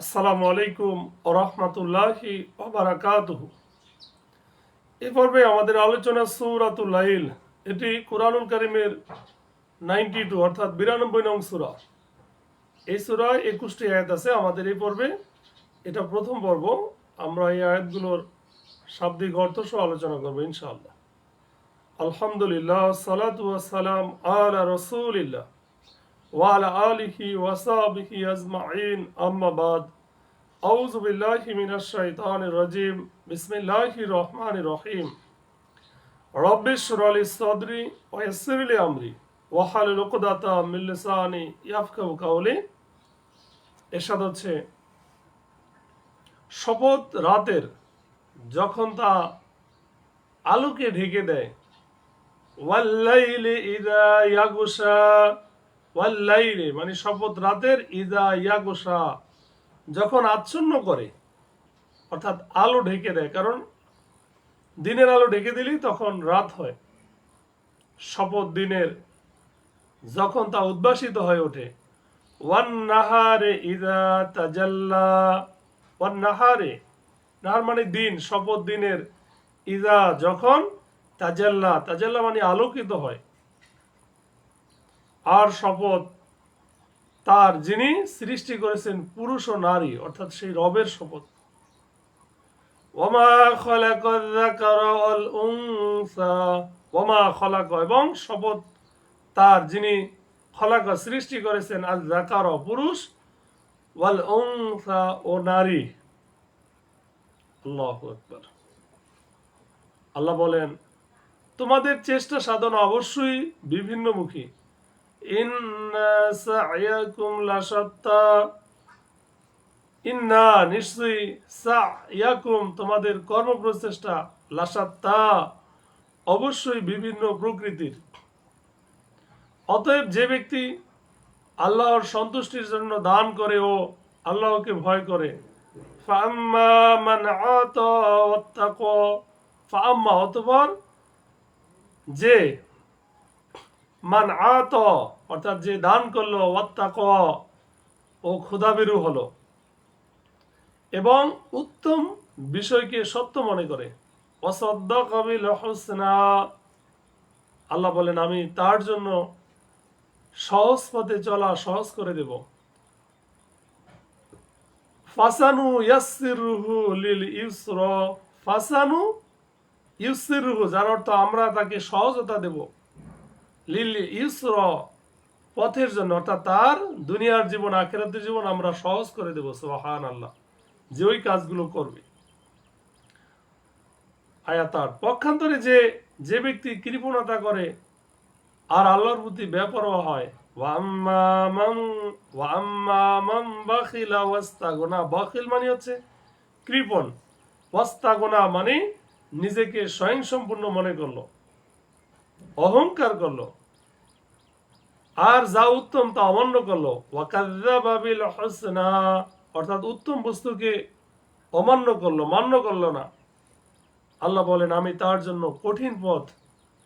আসসালামু আলাইকুম ওরহমতুল্লাহি ওবারাকাতুহ এ পর্বে আমাদের আলোচনা সৌরাতুল এটি কোরআনুল কারিমের নাইনটি টু, অর্থাৎ বিরানব্বই নং সুরা। এই সুরায় একুশটি আয়াত আছে আমাদের এই পর্বে। এটা প্রথম পর্ব। আমরা এই আয়াতগুলোর শাব্দিক অর্থ সহ আলোচনা করব ইনশাআল্লাহ। আলহামদুলিল্লাহ, সালাতু সালাম আলা রসুলিল্লাহ। এরশাদ হচ্ছে শপথ রাতের যখন তা আলোকে ঢেকে দেয় ওয়াল্লাইলি ইদা ইয়াগুসা ওয়াল্লাইলে মানে শপথ রাতের ইদা ইয়াগুসা যখন আচ্ছন্ন করে, অর্থাৎ আলো ঢেকে দেয়, কারণ দিনের আলো ঢেকে দিলেই তখন রাত হয়। শপথ দিনের যখন তা উদ্ভাসিত হয়ে ওঠে ওয়ান নাহারে ইদা তাজাল্লা ওয়ান নাহারে নাহার মানে দিন, শপথ দিনের ইদা যখন তাজাল্লা তাজাল্লা মানে আলোকিত হয়। আর শপথ তার যিনি সৃষ্টি করেছেন পুরুষ ও নারী, অর্থাৎ সেই রবের শপথ। ওমা খলাক এবং শপথ তার যিনি খলাকা সৃষ্টি করেছেন, আল যাকার পুরুষ, ওয়াল উনসা ও নারী। আল্লাহু আল্লাহ বলেন, তোমাদের চেষ্টা সাধনা অবশ্যই বিভিন্নমুখী। ইন্না নিশ্চয়ই তোমাদের কর্মপ্রচেষ্টা লাশাত্তা অবশ্যই বিভিন্ন প্রকৃতির। অতএব যে ব্যক্তি আল্লাহর সন্তুষ্টির জন্য দান করে ও আল্লাহকে ভয় করে ফাম্মা অতঃপর যে মান আত, অর্থাৎ যে দান করল, ওয়াত্তাক, ও ক্ষুধাবিরু হলো। এবং উত্তম বিষয়কে সত্য মনে করে। অসদ্দ কবিল হোসনা। আল্লাহ বলেন, আমি তার জন্য সহজ পথে চলা সহজ করে দেব। ফাসানু ইয়াসিরুহু লিল ইউসর। ফাসানু ইউসিরুহু যার অর্থ আমরা তাকে সহজতা দেব। লিল ইউসর পথের জন্য, অর্থাৎ তার দুনিয়ার জীবন, আখেরাতের জীবন আমরা সহজ করে দেব সোহান আল্লাহ যে ওই কাজগুলো করবে। আয়া তার পক্ষান্তরে যে যে ব্যক্তি কৃপণতা করে, আর আল্লাহর প্রতি বেপরোয়া হয় বাখিল মানে হচ্ছে কৃপণ। ওয়াস্তাগনা মানে নিজেকে স্বয়ংসম্পূর্ণ মনে করল, অহংকার করল আর যা উত্তম তা অমান্য করল। ওয়াকাদ্দাবাবিল হোসনা অর্থাৎ উত্তম বস্তুকে অমান্য করল, মান্য করল না। আল্লাহ বলেন, আমি তার জন্য কঠিন পথ,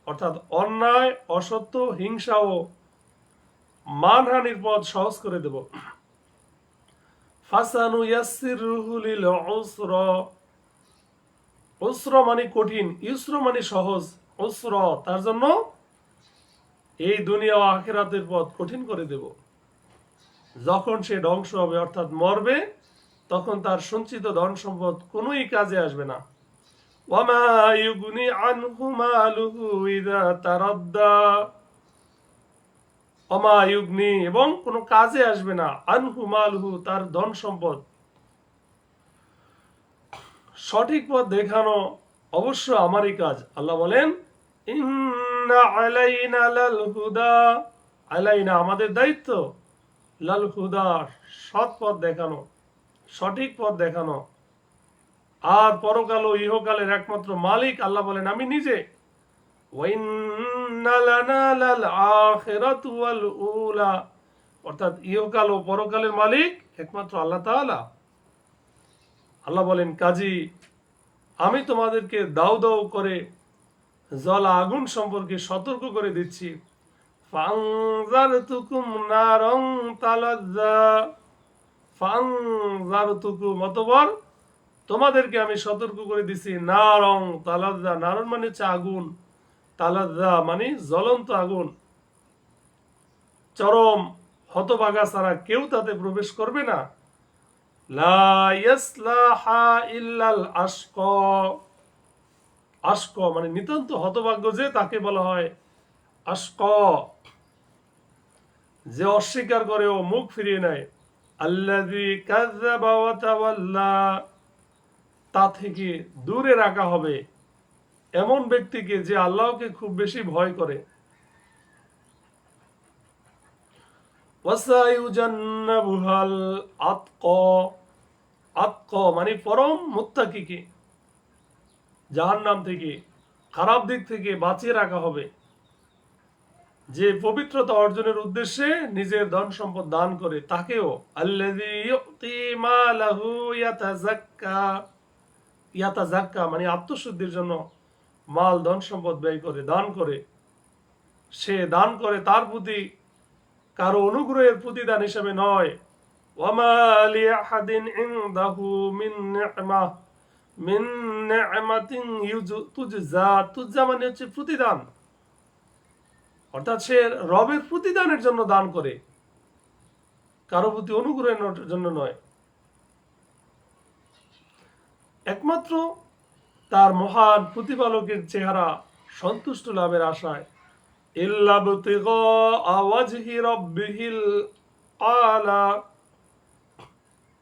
অর্থাৎ অন্যায়, অসত্য, হিংসা ও মানহানির পথ সহজ করে দেব। ফাসানু ইয়াসিরুহুলিল উসর উসর মানে কঠিন ইউসর মানে সহজ, উসর তার জন্য এই দুনিয়া ও আখেরাতের পথ কঠিন করে দেব। যখন সে ধ্বংস হবে, অর্থাৎ মরবে, তখন তার সঞ্চিত ধন সম্পদ কোনোই কাজে আসবে না। ওমা এবং কোনো কাজে আসবে না। আনহু মালহু তার ধন সম্পদ। সঠিক পথ দেখানো অবশ্য আমারই কাজ। আল্লাহ বলেন আলাইনা লাল হুদা। আলাইনা আমাদের দায়িত্ব। লাল হুদা সৎ পথ দেখানো, সঠিক পথ দেখানো। আর পরকাল ও ইহকালের একমাত্র মালিক আল্লাহ বলেন, আমি নিজে। অর্থাৎ ইহকাল ও পরকালের মালিক একমাত্র আল্লাহ তাআলা। আল্লাহ বলেন, কাজী, আমি তোমাদেরকে দাউ দাউ করে জল আগুন সম্পর্কে সতর্ক করে দিচ্ছি। তালাজ্জা। তোমাদেরকে আমি সতর্ক করে দিছি নারং তালাদা নারন মানে হচ্ছে আগুন তালাদা মানে জ্বলন্ত আগুন। চরম হতভাগা ছাড়া কেউ তাতে প্রবেশ করবে না। লা ইল্লাল আশক। আশক মানে নিতান্ত হতভাগ্য যে তাকে বলা হয় আশক যে অস্বীকার করে ও মুখ ফিরিয়ে নেয়। ওয়া তা থেকে দূরে রাখা হবে এমন ব্যক্তিকে যে আল্লাহকে খুব বেশি ভয় করে। আতক। আতক মানে পরম মুত্তাকিকে। জাহান্নাম থেকে, খারাপ দিক থেকে বাঁচিয়ে রাখা হবে। যে পবিত্রতা অর্জনের উদ্দেশ্যে নিজের ধন সম্পদ দান করে, তাকেও ইয়াতাযাক্কা মানে আত্মশুদ্ধির জন্য মাল, ধন সম্পদ ব্যয় করে, দান করে। সে দান করে তার প্রতি কারও অনুগ্রহের প্রতিদান হিসেবে নয়। ওয়ামা লিআহাদিন ইনদাহু মিন নি'মা মিন নি'মাতিন ইউজু- তুজজা তুজজা মানে হচ্ছে প্রতিদান। অর্থাৎ সে রবের প্রতিদানের জন্য দান করে। কারও প্রতি অনুগ্রহের জন্য নয়। একমাত্র তার মহান প্রতিপালকের চেহারা সন্তুষ্ট লাভের আশায়।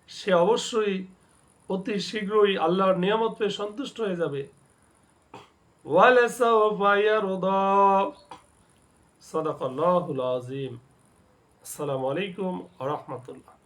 সে অবশ্যই অতি শীঘ্রই আল্লাহর নিয়ামত পেয়ে সন্তুষ্ট হয়ে যাবে। আজিম সাদাকাল্লাহুল আযীম। আসসালামু আলাইকুম রাহমাতুল্লাহ।